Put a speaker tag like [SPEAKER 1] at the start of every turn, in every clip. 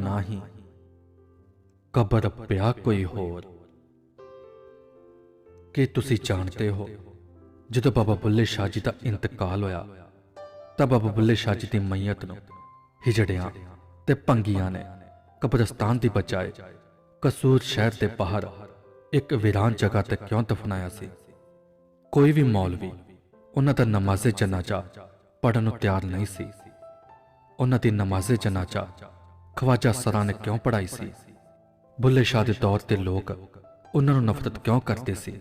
[SPEAKER 1] ਨਾਹੀ। ਕਬਰ ਪਿਆ ਕੋਈ ਹੋਰ। ਕੀ ਤੁਸੀਂ ਜਾਣਦੇ ਹੋ, ਜਦੋਂ ਬਾਬਾ ਬੁੱਲੇ ਸ਼ਾਹ ਜੀ ਦਾ ਇੰਤਕਾਲ ਹੋਇਆ, ਤਾਂ ਬਾਬਾ ਬੁੱਲੇ ਸ਼ਾਹ ਜੀ ਦੀ ਮਈਅਤ ਨੂੰ ਹਿਜੜਿਆਂ ਤੇ ਪੰਗੀਆਂ ਨੇ ਕਬਰਸਤਾਨ ਦੀ ਬਚਾਏ ਕਸੂਰ ਸ਼ਹਿਰ ਦੇ ਬਾਹਰ ਇੱਕ ਵੀਰਾਨ ਜਗ੍ਹਾ ਤੇ ਕਿਉਂ ਦਫਨਾਇਆ ਸੀ? ਕੋਈ ਵੀ ਮੌਲਵੀ ਉਹਨਾਂ ਦਾ ਨਮਾਜ਼ੇ ਜਨਾਜ਼ਾ ਪੜਨ ਨੂੰ ਤਿਆਰ ਨਹੀਂ ਸੀ। ਉਹਨਾਂ ਦੀ ਨਮਾਜ਼ੇ ਜਨਾਜ਼ਾ ਖਵਾਜਾ ਸਰਾਂ ਨੇ ਕਿਉਂ ਪੜਾਈ ਸੀ? ਬੁੱਲੇ ਸ਼ਾਹ ਦੇ ਦੌਰ ਤੇ ਲੋਕ ਉਹਨਾਂ ਨੂੰ ਨਫ਼ਰਤ ਕਿਉਂ ਕਰਦੇ ਸੀ?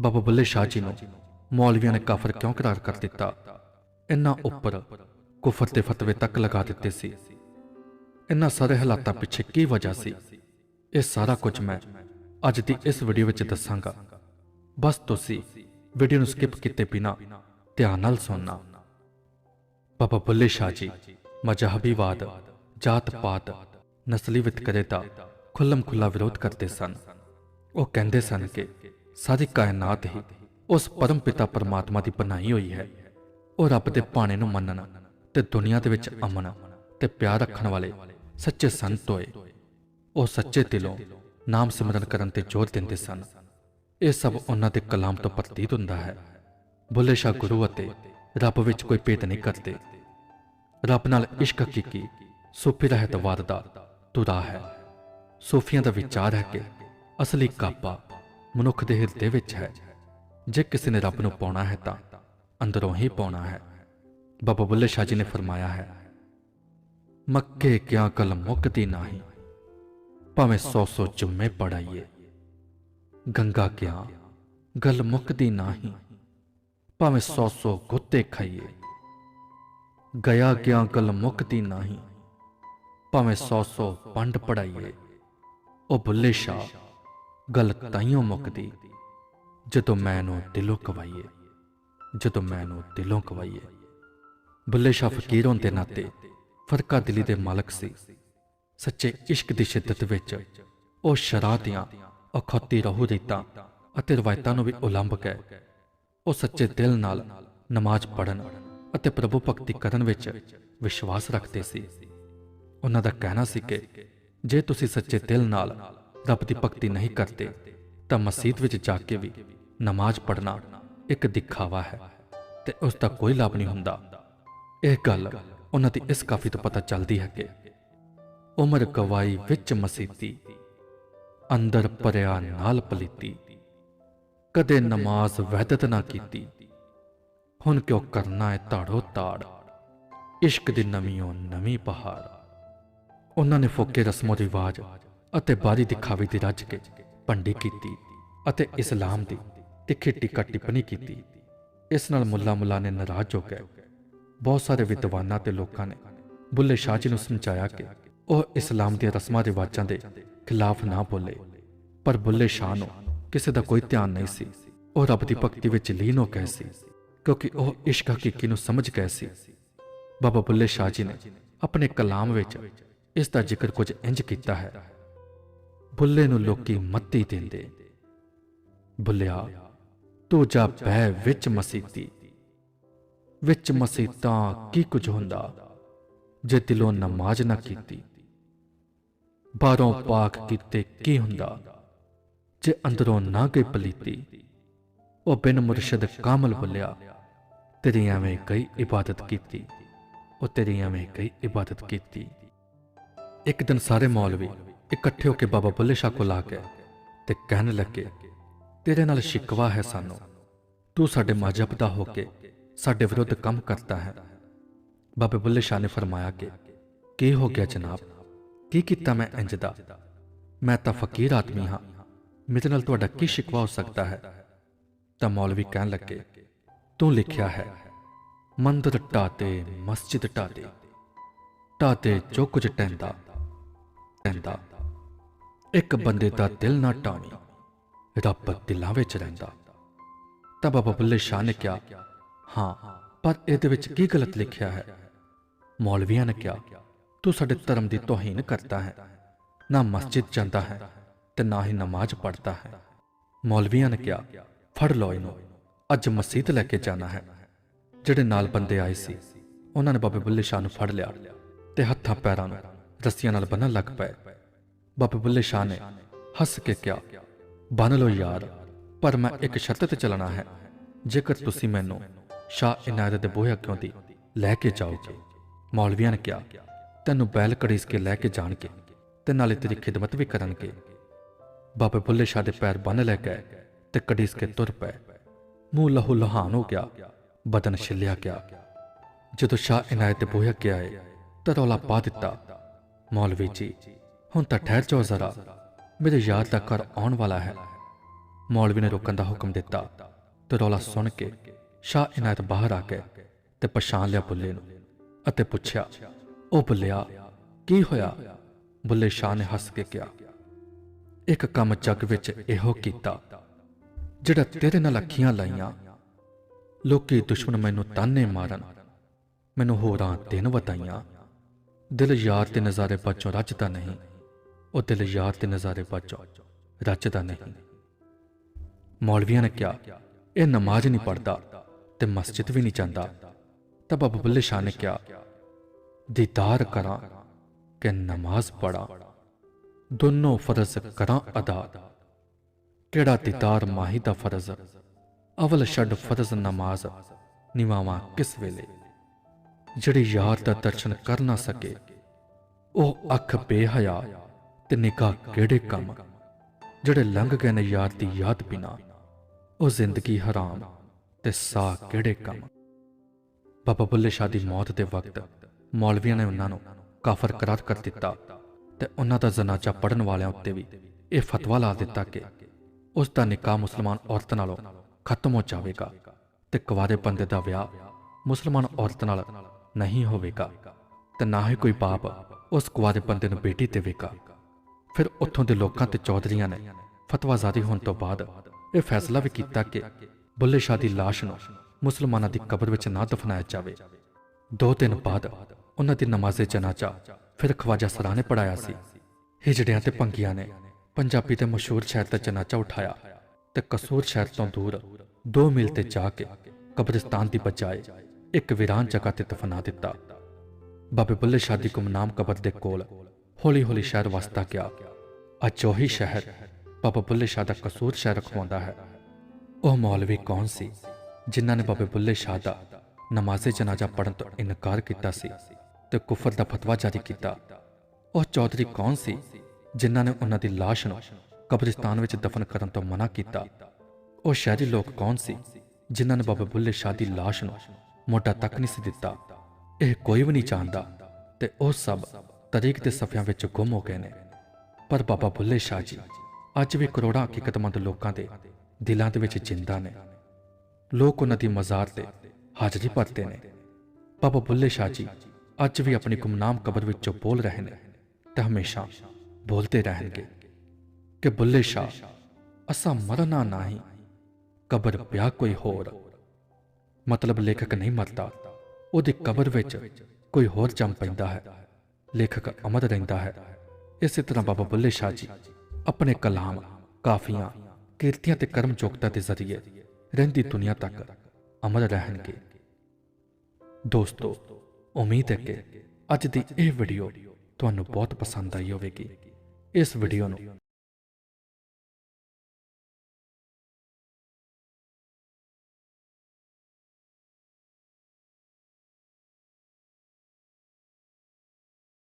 [SPEAKER 1] ਬਾਬਾ ਬੁੱਲੇ ਸ਼ਾਹ ਜੀ ਨੂੰ ਮੌਲਵੀਆਂ ਨੇ ਕਾਫਰ ਕਿਉਂ ਕਰਾਰ ਕਰ ਦਿੱਤਾ? ਇਹਨਾਂ ਉੱਪਰ ਕੁਫਰ ਦੇ ਫਤਵੇ ਤੱਕ ਲਗਾ ਦਿੱਤੇ ਸੀ। ਇਹਨਾਂ ਸਾਰੇ ਹਾਲਾਤਾਂ ਪਿੱਛੇ ਕੀ ਵਜ੍ਹਾ ਸੀ? ਇਹ ਸਾਰਾ ਕੁਝ ਮੈਂ ਅੱਜ ਦੀ ਇਸ ਵੀਡੀਓ ਵਿੱਚ ਦੱਸਾਂਗਾ। ਬਸ ਤੁਸੀਂ ਵੀਡੀਓ ਨੂੰ ਸਕਿਪ ਕੀਤੇ ਬਿਨਾ ਧਿਆਨ ਨਾਲ ਸੁਣਨਾ। ਬਾਬਾ ਬੁੱਲੇ ਸ਼ਾਹ ਜੀ, ਮਜਹਬੀਵਾਦ ਜਾਤ ਪਾਤ ਨਸਲੀ ਵਿਤਕਰੇ ਦਾ ਖੁੱਲਮ ਖੁੱਲਾ ਵਿਰੋਧ ਕਰਦੇ ਸਨ। ਉਹ ਕਹਿੰਦੇ ਸਨ ਕਿ ਸਾਰੀ ਕਾਇਨਾਤ ਹੀ ਉਸ ਪਰਮ ਪਿਤਾ ਪਰਮਾਤਮਾ ਦੀ ਬਣਾਈ ਹੋਈ ਹੈ। ਉਹ ਰੱਬ ਦੇ ਭਾਣੇ ਨੂੰ ਮੰਨਣ ਤੇ ਦੁਨੀਆ ਦੇ ਵਿੱਚ ਅਮਨ ਤੇ ਪਿਆਰ ਰੱਖਣ ਵਾਲੇ ਸੱਚੇ ਸੰਤ ਹੋਏ। ਉਹ ਸੱਚੇ ਦਿਲੋਂ ਨਾਮ ਸਿਮਰਨ ਕਰਨ ਤੇ ਜ਼ੋਰ ਦਿੰਦੇ ਸਨ। ਇਹ ਸਭ ਉਹਨਾਂ ਦੇ ਕਲਾਮ ਤੋਂ ਪ੍ਰਤੀਤ ਹੁੰਦਾ ਹੈ। ਬੁੱਲੇ ਸ਼ਾਹ ਗੁਰੂ ਅਤੇ ਰੱਬ ਵਿੱਚ ਕੋਈ ਭੇਦ ਨਹੀਂ ਕਰਦੇ। ਰੱਬ ਨਾਲ ਇਸ਼ਕ ਹਕੀਕੀ ਸੂਫੀ ਰਹਿਤਵਾਦ ਦਾ ਤੁਰਾ ਹੈ। ਸੂਫੀਆਂ ਦਾ ਵਿਚਾਰ ਹੈ ਕਿ ਅਸਲੀ ਕਾਪਾ ਮਨੁੱਖ ਦੇ ਹਿਰਦੇ ਵਿੱਚ ਹੈ। ਜੇ ਕਿਸੇ ਨੇ ਰੱਬ ਨੂੰ ਪਾਉਣਾ ਹੈ ਤਾਂ ਅੰਦਰੋਂ ਹੀ ਪਾਉਣਾ ਹੈ। ਬਾਬਾ ਬੁੱਲੇ ਸ਼ਾਹ ਜੀ ਨੇ ਫਰਮਾਇਆ ਹੈ, ਮੱਕੇ ਕਿਆ ਕਲ ਮੁਕਤੀ ਨਹੀਂ, ਭਾਵੇਂ ਸੌ ਸੌ ਜੁਮੇ ਪੜਾਈਏ। ਗੰਗਾ ਕਿਆ ਗਲ ਮੁਕਦੀ ਨਹੀਂ, ਭਾਵੇਂ ਸੌ ਸੌ ਗੁੱਤੇ ਖਾਈਏ। ਗਿਆ ਕਿਆ ਗਲ ਮੁਕਦੀ ਨਹੀਂ ਭਾਵੇਂ ਸੌ ਸੌ ਪੰਡ ਪੜਾਈਏ। ਉਹ ਬੁੱਲੇ ਸ਼ਾਹ, ਗੱਲ ਤਾਈਓ ਮੁੱਕਦੀ, ਜਦੋਂ ਮੈਂ ਨੂੰ ਦਿਲੋਂ ਕਵਾਈਏ, ਜਦੋਂ ਮੈਂ ਨੂੰ ਦਿਲੋਂ ਕਵਾਈਏ। ਬੁੱਲੇ ਸ਼ਾਹ ਫਕੀਰ ਹੋਣ ਦੇ ਨਾਤੇ ਫਰਕਾ ਦਿਲੀ ਦੇ ਮਾਲਕ ਸੀ। ਸੱਚੇ ਇਸ਼ਕ ਦੀ ਸ਼ਿੱਦਤ ਵਿੱਚ ਉਹ ਸ਼ਰਾਹ ਦੀਆਂ ਅਖੌਤੀ ਰਹੂ ਰੀਤਾਂ ਅਤੇ ਰਵਾਇਤਾਂ ਨੂੰ ਵੀ ਉਲੰਭ ਕੇ ਉਹ ਸੱਚੇ ਦਿਲ ਨਾਲ ਨਮਾਜ਼ ਪੜਨ ਅਤੇ ਪ੍ਰਭੂ ਭਗਤੀ ਕਰਨ ਵਿੱਚ ਵਿਸ਼ਵਾਸ ਰੱਖਦੇ ਸੀ। ਉਹਨਾਂ ਦਾ ਕਹਿਣਾ ਸੀ ਕਿ ਜੇ ਤੁਸੀਂ ਸੱਚੇ ਦਿਲ ਨਾਲ ਰੱਬ ਦੀ ਭਗਤੀ ਨਹੀਂ ਕਰਦੇ, ਤਾਂ ਮਸਜਿਦ ਵਿੱਚ ਜਾ ਕੇ ਵੀ ਨਮਾਜ਼ ਪੜ੍ਹਨਾ ਇੱਕ ਦਿਖਾਵਾ ਹੈ ਤੇ ਉਸ ਦਾ ਕੋਈ ਲਾਭ ਨਹੀਂ ਹੁੰਦਾ। ਇਹ ਗੱਲ ਉਹਨਾਂ ਦੀ ਇਸ ਕਾਫੀ ਤੋਂ ਪਤਾ ਚੱਲਦੀ ਹੈ ਕਿ ਉਮਰ ਗਵਾਈ ਵਿੱਚ ਮਸੀਤੀ ਅੰਦਰ ਪਰਿਆ ਨਾਲ ਪਲੀਤੀ, ਕਦੇ ਨਮਾਜ਼ ਵਹਿਦਤ ਨਾ ਕੀਤੀ, ਹੁਣ ਕਿਉਂ ਕਰਨਾ ਹੈ ਤਾੜੋ ਤਾੜ ਇਸ਼ਕ ਦੀ ਨਵੀਂ ਨਵੀਂ ਪਹਾੜ। ਉਹਨਾਂ ਨੇ ਫੋਕੇ ਰਸਮੋ ਰਿਵਾਜ ਅਤੇ ਬਾਹਰੀ ਦਿਖਾਵੇ ਦੀ ਰੱਜ ਕੇ ਭੰਡੀ ਕੀਤੀ ਅਤੇ ਇਸਲਾਮ ਦੀ ਤਿੱਖੀ ਟਿੱਕਾ ਟਿੱਪਣੀ ਕੀਤੀ। ਇਸ ਨਾਲ ਮੁੱਲਾ ਮੁੱਲਾ ਨੇ ਨਾਰਾਜ਼ ਹੋ ਗਏ ਬਹੁਤ ਸਾਰੇ ਵਿਦਵਾਨਾਂ ਤੇ ਲੋਕਾਂ ਨੇ ਬੁੱਲੇ ਸ਼ਾਹ ਜੀ ਨੂੰ ਸਮਝਾਇਆ ਕਿ ਉਹ ਇਸਲਾਮ ਦੀਆਂ ਰਸਮਾਂ ਰਿਵਾਜਾਂ ਦੇ ਖਿਲਾਫ ਨਾ ਬੋਲੇ। ਪਰ ਬੁੱਲੇ ਸ਼ਾਹ ਨੂੰ ਕਿਸੇ ਦਾ ਕੋਈ ਧਿਆਨ ਨਹੀਂ ਸੀ। ਉਹ ਰੱਬ ਦੀ ਭਗਤੀ ਵਿੱਚ ਲੀਨ ਹੋ ਗਏ ਸੀ ਕਿਉਂਕਿ ਉਹ ਇਸ਼ਕ ਹਕੀਕੀ ਨੂੰ ਸਮਝ ਗਏ ਸੀ। ਬਾਬਾ ਬੁੱਲੇ ਸ਼ਾਹ ਜੀ ਨੇ ਆਪਣੇ ਕਲਾਮ ਵਿੱਚ ਇਸ ਦਾ ਜ਼ਿਕਰ ਕੁਝ ਇੰਜ ਕੀਤਾ ਹੈ। ਬੁੱਲੇ ਨੂੰ ਲੋਕੀ ਮੱਤੀ ਦਿੰਦੇ। ਬੁੱਲਿਆ ਤੂੰ ਜਾ ਬਹਿ ਵਿੱਚ ਮਸੀਤੀ। ਵਿੱਚ ਮਸੀਤਾਂ ਕੀ ਕੁਝ ਹੁੰਦਾ? ਜੇ ਦਿਲੋਂ ਨਮਾਜ਼ ਨਾ ਕੀਤੀ। ਬਾਹਰੋਂ ਪਾਕ ਕੀਤੇ ਕੀ ਹੁੰਦਾ? ਜੇ ਅੰਦਰੋਂ ਨਾ ਗਈ ਪਲੀਤੀ। ਉਹ ਬਿਨ ਮੁਰਸ਼ਦ ਕਾਮਲ ਬੁੱਲਿਆ, ਤੇਰੀ ਐਵੇਂ ਕਈ ਇਬਾਦਤ ਕੀਤੀ। ਉਹ ਤੇਰੀ ਐਵੇਂ ਕਈ ਇਬਾਦਤ ਕੀਤੀ। ਇੱਕ ਦਿਨ ਸਾਰੇ ਮੌਲਵੀ ਇਕੱਠੇ ਹੋ ਕੇ ਬਾਬਾ ਬੁੱਲੇ ਸ਼ਾਹ ਕੋਲ ਆ ਗਏ ਤੇ ਕਹਿਣ ਲੱਗੇ, ਤੇਰੇ ਨਾਲ ਸ਼ਿਕਵਾ ਹੈ ਸਾਨੂੰ। ਤੂੰ ਸਾਡੇ ਮਜਹਬ ਦਾ ਹੋ ਕੇ ਸਾਡੇ ਵਿਰੁੱਧ ਕੰਮ ਕਰਦਾ ਹੈ। ਬਾਬਾ ਬੁੱਲੇ ਸ਼ਾਹ ਨੇ ਫਰਮਾਇਆ ਕਿ, ਕੀ ਹੋ ਗਿਆ ਜਨਾਬ? ਕੀ ਕੀਤਾ ਮੈਂ ਇੰਜ ਦਾ? ਮੈਂ ਤਾਂ ਫਕੀਰ ਆਦਮੀ ਹਾਂ। ਮੇਰੇ ਨਾਲ ਤੁਹਾਡਾ ਕੀ ਸ਼ਿਕਵਾ ਹੋ ਸਕਦਾ ਹੈ? ਤਾਂ ਮੌਲਵੀ ਕਹਿਣ ਲੱਗੇ, ਤੂੰ ਲਿਖਿਆ ਹੈ, ਮੰਦਰ ਢਾਤੇ ਮਸਜਿਦ ਢਾਤੇ ਢਾਤੇ ਜੋ ਕੁਝ ਟੈਂਦਾ ਟੈਂਦਾ ਇੱਕ ਬੰਦੇ ਦਾ ਦਿਲ ਨਾ ਟਾਣੀ ਰੱਬ ਦਿਲਾਂ ਵਿੱਚ ਰਹਿੰਦਾ। ਤਾਂ ਬਾਬਾ ਬੁੱਲੇ ਸ਼ਾਹ ਨੇ ਕਿਹਾ, ਹਾਂ, ਪਰ ਇਹਦੇ ਵਿੱਚ ਕੀ ਗਲਤ ਲਿਖਿਆ ਹੈ? ਮੌਲਵੀਆਂ ਨੇ ਕਿਹਾ, ਤੂੰ ਸਾਡੇ ਧਰਮ ਦੀ ਤੋਹੀਨ ਕਰਦਾ ਹੈ, ਨਾ ਮਸਜਿਦ ਜਾਂਦਾ ਹੈ ਤੇ ਨਾ ਹੀ ਨਮਾਜ਼ ਪੜ੍ਹਦਾ ਹੈ। ਮੌਲਵੀਆਂ ਨੇ ਕਿਹਾ, ਫੜ ਲਓ ਇਹਨੂੰ, ਅੱਜ ਮਸਜਿਦ ਲੈ ਕੇ ਜਾਣਾ ਹੈ। ਜਿਹੜੇ ਨਾਲ ਬੰਦੇ ਆਏ ਸੀ, ਉਹਨਾਂ ਨੇ ਬਾਬੇ ਬੁੱਲੇ ਸ਼ਾਹ ਨੂੰ ਫੜ ਲਿਆ ਤੇ ਹੱਥਾਂ ਪੈਰਾਂ ਨੂੰ ਰੱਸੀਆਂ ਨਾਲ ਬੰਨਣ ਲੱਗ ਪਏ। ਬਾਬੇ ਬੁੱਲੇ ਸ਼ਾਹ ਨੇ ਹੱਸ ਕੇ ਕਿਹਾ ਬੰਨ ਲਓ ਯਾਰ, ਪਰ ਮੈਂ ਇੱਕ ਸ਼ਰਤ ਤੇ ਚੱਲਣਾ ਹੈ। ਜੇਕਰ ਤੁਸੀਂ ਮੈਨੂੰ ਸ਼ਾਹ ਇਨਾਇਤ ਦੇ ਬੋਹੇ ਕਿਉਂ ਦੀ ਲੈ ਕੇ ਜਾਓਗੇ? ਮੌਲਵੀਆਂ ਨੇ ਕਿਹਾ, ਤੈਨੂੰ ਬੈਲ ਕੜੀਸ ਕੇ ਲੈ ਕੇ ਜਾਣਗੇ ਤੇ ਨਾਲੇ ਤੇਰੀ ਖਿਦਮਤ ਵੀ ਕਰਨਗੇ। ਬਾਬੇ ਬੁੱਲੇ ਸ਼ਾਹ ਦੇ ਪੈਰ ਬੰਨ ਲੈ ਗਏ ਤੇ ਕੜੀਸ ਕੇ ਤੁਰ ਪਏ। ਮੂੰਹ ਲਹੂ ਲਹਾਨ ਹੋ ਗਿਆ, ਬਦਨ ਛਿੱਲਿਆ ਗਿਆ। ਜਦੋਂ ਸ਼ਾਹ ਇਨਾਇਤ ਦੇ ਬੋਹੇ ਅੱਗੇ ਆਏ ਤਾਂ ਰੌਲਾ ਪਾ ਦਿੱਤਾ। ਮੌਲਵੀ ਜੀ ਹੁਣ ਤਾਂ ਠਹਿਰ ਜਾਓ ਜ਼ਰਾ। ਮੇਰੇ ਯਾਰ ਦਾ ਘਰ ਆਉਣ ਵਾਲਾ ਹੈ। ਮੌਲਵੀ ਨੇ ਰੋਕਣ ਦਾ ਹੁਕਮ ਦਿੱਤਾ ਤੇ ਰੌਲਾ ਸੁਣ ਕੇ ਸ਼ਾਹ ਇਨਾਇਤ ਬਾਹਰ ਆ ਗਏ ਤੇ ਪਛਾਣ ਲਿਆ ਬੁੱਲੇ ਨੂੰ ਅਤੇ ਪੁੱਛਿਆ, ਉਹ ਬੁੱਲਿਆ, ਕੀ ਹੋਇਆ? ਬੁੱਲੇ ਸ਼ਾਹ ਨੇ ਹੱਸ ਕੇ ਕਿਹਾ, ਇੱਕ ਕੰਮ ਜੱਗ ਵਿੱਚ ਇਹੋ ਕੀਤਾ, ਜਿਹੜਾ ਤੇਰੇ ਨਾਲ ਅੱਖੀਆਂ ਲਾਈਆਂ। ਲੋਕੀ ਦੁਸ਼ਮਣ ਮੈਨੂੰ ਤਾਨੇ ਮਾਰਨ, ਮੈਨੂੰ ਹੋਰਾਂ ਦਿਨ ਵਤਾਈਆਂ ਦਿਲ ਯਾਰ ਤੇ ਨਜ਼ਾਰੇ ਬਾਝੋਂ ਰੱਜਦਾ ਨਹੀਂ, ਉਹ ਦਿਲ ਯਾਰ ਤੇ ਨਜ਼ਾਰੇ ਬਾਝੋਂ ਰੱਜਦਾ ਨਹੀਂ। ਮੌਲਵੀਆਂ ਨੇ ਕਿਹਾ, ਇਹ ਨਮਾਜ਼ ਨਹੀਂ ਪੜਦਾ ਤੇ ਮਸਜਿਦ ਵੀ ਨਹੀਂ ਜਾਂਦਾ। ਤਾਂ ਬਾਬਾ ਬੁੱਲੇ ਸ਼ਾਹ ਨੇ ਕਿਹਾ, ਦੀਦਾਰ ਕਰਾਂ ਕਿ ਨਮਾਜ਼ ਪੜਾਂ ਦੋਨੋਂ ਫਰਜ਼ ਕਰਾਂ ਅਦਾ। ਕਿਹੜਾ ਦੀਦਾਰ ਮਾਹੀ ਦਾ ਫਰਜ਼? ਅਵਲ ਛੱਡ ਫਰਜ਼ ਨਮਾਜ਼ ਨਿਵਾਵਾਂ ਕਿਸ ਵੇਲੇ? ਜਿਹੜੀ ਯਾਰ ਦਾ ਦਰਸ਼ਨ ਕਰ ਨਾ ਸਕੇ। ਉਹ ਅੱਖ ਬੇਹਯਾ ਤੇ ਨਿਗਾਹ ਕਿਹੜੇ ਕੰਮ? ਜਿਹੜੇ ਲੰਘ ਗਏ ਨੇ ਯਾਰ ਦੀ ਯਾਦ ਬਿਨਾ। ਉਹ ਜ਼ਿੰਦਗੀ ਹਰਾਮ ਤੇ ਸਾਹ ਕਿਹੜੇ ਕੰਮ? ਬਾਬਾ ਬੁੱਲੇ ਸ਼ਾਹ ਦੀ ਮੌਤ ਦੇ ਵਕਤ ਮੌਲਵੀਆਂ ਨੇ ਉਹਨਾਂ ਨੂੰ ਕਾਫਰ ਕਰਾਰ ਕਰ ਦਿੱਤਾ ਤੇ ਉਹਨਾਂ ਦਾ ਜਨਾਜ਼ਾ ਪੜਨ ਵਾਲਿਆਂ ਉੱਤੇ ਵੀ ਇਹ ਫਤਵਾ ਲਾ ਦਿੱਤਾ ਕਿ ਉਸ ਦਾ ਨਿਕਾਹ ਮੁਸਲਮਾਨ ਔਰਤ ਨਾਲੋਂ ਖਤਮ ਹੋ ਜਾਵੇਗਾ ਤੇ ਕੁਵਾਰੇ ਬੰਦੇ ਦਾ ਵਿਆਹ ਮੁਸਲਮਾਨ ਔਰਤ ਨਾਲ ਨਹੀਂ ਹੋਵੇਗਾ। ਤੇ ਨਾ ਹੀ ਕੋਈ ਬਾਪ ਉਸ ਕੁਵਾਰੇ ਬੰਦੇ ਨੂੰ ਬੇਟੀ ਦੇਵੇਗਾ ਫਿਰ ਉੱਥੋਂ ਦੇ ਲੋਕਾਂ ਤੇ ਚੌਧਰੀਆਂ ਨੇ ਫਤਵਾ ਜਾਰੀ ਹੋਣ ਤੋਂ ਬਾਅਦ ਇਹ ਫੈਸਲਾ ਵੀ ਕੀਤਾ ਕਿ ਬੁੱਲੇ ਸ਼ਾਹ ਦੀ ਲਾਸ਼ ਨੂੰ ਮੁਸਲਮਾਨਾਂ ਦੀ ਕਬਰ ਵਿੱਚ ਨਾ ਦਫਨਾਇਆ ਜਾਵੇ। ਦੋ ਦਿਨ ਬਾਅਦ ਉਹਨਾਂ ਦੀ ਨਮਾਜ਼ੇ ਜਨਾਜ਼ਾ ਫਿਰ ਖਵਾਜਾ ਸਰਾ ਨੇ ਪੜਾਇਆ ਸੀ। ਹਿਜੜਿਆਂ ਤੇ ਪੰਗੀਆਂ ਨੇ ਪੰਜਾਬੀ ਦੇ ਮਸ਼ਹੂਰ ਸ਼ਹਿਰ ਦਾ ਜਨਾਜ਼ਾ ਉਠਾਇਆ ਤੇ ਕਸੂਰ ਸ਼ਹਿਰ ਤੋਂ ਦੂਰ 2 ਮੀਲ ਤੇ ਜਾ ਕੇ ਕਬਰਿਸਤਾਨ ਦੀ ਬਜਾਏ ਇੱਕ ਵੀਰਾਨ ਜਗ੍ਹਾ ਤੇ ਦਫਨਾ ਦਿੱਤਾ। ਬਾਬੇ ਬੁੱਲੇ ਸ਼ਾਹ ਦੀ ਗੁਮਨਾਮ ਕਬਰ ਦੇ ਕੋਲ ਹੌਲੀ ਹੌਲੀ ਸ਼ਹਿਰ ਵਸਦਾ ਗਿਆ। ਅੱਜ ਉਹੀ ਸ਼ਹਿਰ ਬਾਬਾ ਬੁੱਲੇ ਸ਼ਾਹ ਦਾ ਕਸੂਰ ਸ਼ਹਿਰ ਰਖਵਾਉਂਦਾ ਹੈ। ਉਹ ਮੌਲਵੀ ਕੌਣ ਸੀ ਜਿਨ੍ਹਾਂ ਨੇ ਬਾਬੇ ਬੁੱਲੇ ਸ਼ਾਹ ਦਾ ਨਮਾਜ਼ੇ ਜਨਾਜ਼ਾ ਪੜਨ ਤੋਂ ਇਨਕਾਰ ਕੀਤਾ ਸੀ ਤੇ ਕੁਫਰ ਦਾ ਫਤਵਾ ਜਾਰੀ ਕੀਤਾ? ਉਹ ਚੌਧਰੀ ਕੌਣ ਸੀ ਜਿਨ੍ਹਾਂ ਨੇ ਉਹਨਾਂ ਦੀ ਲਾਸ਼ ਨੂੰ ਕਬਰਿਸਤਾਨ ਵਿੱਚ ਦਫਨ ਕਰਨ ਤੋਂ ਮਨਾ ਕੀਤਾ? ਉਹ ਸ਼ਹਿਰੀ ਲੋਕ ਕੌਣ ਸੀ ਜਿਨ੍ਹਾਂ ਨੇ ਬਾਬਾ ਬੁੱਲੇ ਸ਼ਾਹ ਦੀ ਲਾਸ਼ ਨੂੰ ਮੋਢਾ ਤੱਕ ਨਹੀਂ ਸੀ ਦਿੱਤਾ। ਇਹ ਕੋਈ ਵੀ ਨਹੀਂ ਜਾਣਦਾ ਤੇ ਉਹ ਸਭ ਤਰੀਕ ਦੇ ਸਫਿਆਂ ਵਿੱਚ ਗੁੰਮ ਹੋ ਗਏ ਨੇ। ਪਰ ਬਾਬਾ ਬੁੱਲੇ ਸ਼ਾਹ ਜੀ, ਅੱਜ ਵੀ ਕਰੋੜਾਂ ਹਕੀਕਤਮੰਦ ਲੋਕਾਂ ਦੇ ਦਿਲਾਂ ਦੇ ਵਿੱਚ ਜਿੰਦਾ ਨੇ। ਲੋਕ ਉਹਨਾਂ ਦੀ ਮਜ਼ਾਰ ਤੇ ਹਾਜ਼ਰੀ ਭਰਦੇ ਨੇ। ਬਾਬਾ ਬੁੱਲੇ ਸ਼ਾਹ ਜੀ, ਅੱਜ ਵੀ ਆਪਣੀ ਗੁਮਨਾਮ ਕਬਰ ਵਿੱਚੋਂ ਬੋਲ ਰਹੇ ਨੇ, ਤੇ ਹਮੇਸ਼ਾ ਬੋਲਦੇ ਰਹਿਣਗੇ ਕਿ ਬੁੱਲੇ ਸ਼ਾਹ, ਅਸਾਂ ਮਰਨਾ ਨਹੀਂ, ਕਬਰ ਪਿਆ ਕੋਈ ਹੋਰ। ਮਤਲਬ ਲੇਖਕ ਨਹੀਂ ਮਰਦਾ ਉਹਦੀ ਕਬਰ ਵਿੱਚ ਕੋਈ ਹੋਰ ਜੰਮ ਪੈਂਦਾ ਹੈ। ਲੇਖਕ ਅਮਰ ਰਹਿੰਦਾ ਹੈ। ਇਸੇ ਤਰ੍ਹਾਂ ਬਾਬਾ ਬੁੱਲੇ ਸ਼ਾਹ ਜੀ ਆਪਣੇ ਕਲਾਮ, ਕਾਫੀਆਂ, ਕੀਰਤੀਆਂ ਤੇ ਕਰਮ ਯੋਗਤਾ ਦੇ ਜ਼ਰੀਏ ਰਹਿੰਦੀ ਦੁਨੀਆ ਤੱਕ ਅਮਰ ਰਹਿਣਗੇ। ਦੋਸਤੋ, ਉਮੀਦ ਹੈ ਕਿ ਅੱਜ ਦੀ ਇਹ ਵੀਡੀਓ ਤੁਹਾਨੂੰ ਬਹੁਤ ਪਸੰਦ ਆਈ ਹੋਵੇਗੀ। ਇਸ ਵੀਡੀਓ ਨੂੰ